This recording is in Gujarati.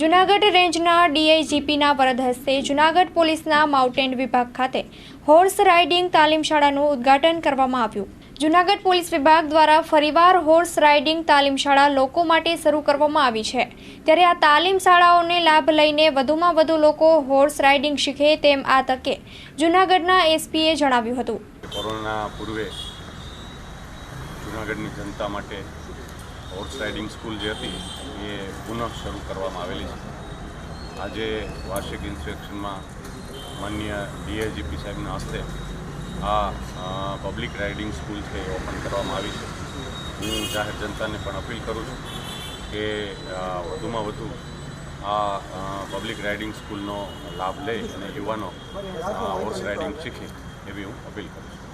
જૂનાગઢ રેન્જના ડીઆઈજીપીના વરદ હસ્તે જુનાગઢ પોલીસના માઉન્ટેન વિભાગ ખાતે હોર્સ રાઇડિંગ તાલીમ શાળાનું ઉદ્ઘાટન કરવામાં આવ્યું. જુનાગઢ પોલીસ વિભાગ દ્વારા ફરીવાર હોર્સ રાઇડિંગ તાલીમ શાળા લોકો માટે શરૂ કરવામાં આવી છે. ત્યારે આ તાલીમ શાળાઓને લાભ લઈને વધુમાં વધુ લોકો હોર્સ રાઇડિંગ શીખે તેમ આ તકે જુનાગઢના એસપીએ જણાવ્યું હતું. કોરોના પૂર્વે જુનાગઢની જનતા માટે હોર્સ રાઇડિંગ સ્કૂલ જે હતી, એ પુનઃ શરૂ કરવામાં આવેલી છે. આજે વાર્ષિક ઇન્સ્પેક્શનમાં માન્ય ડીએજીપી સાહેબના હસ્તે આ પબ્લિક રાઇડિંગ સ્કૂલ છે એ ઓપન કરવામાં આવી છે. હું જાહેર જનતાને પણ અપીલ કરું છું કે વધુમાં વધુ આ પબ્લિક રાઇડિંગ સ્કૂલનો લાભ લઈ અને યુવાનો હોર્સ રાઇડિંગ શીખે એવી હું અપીલ કરું છું.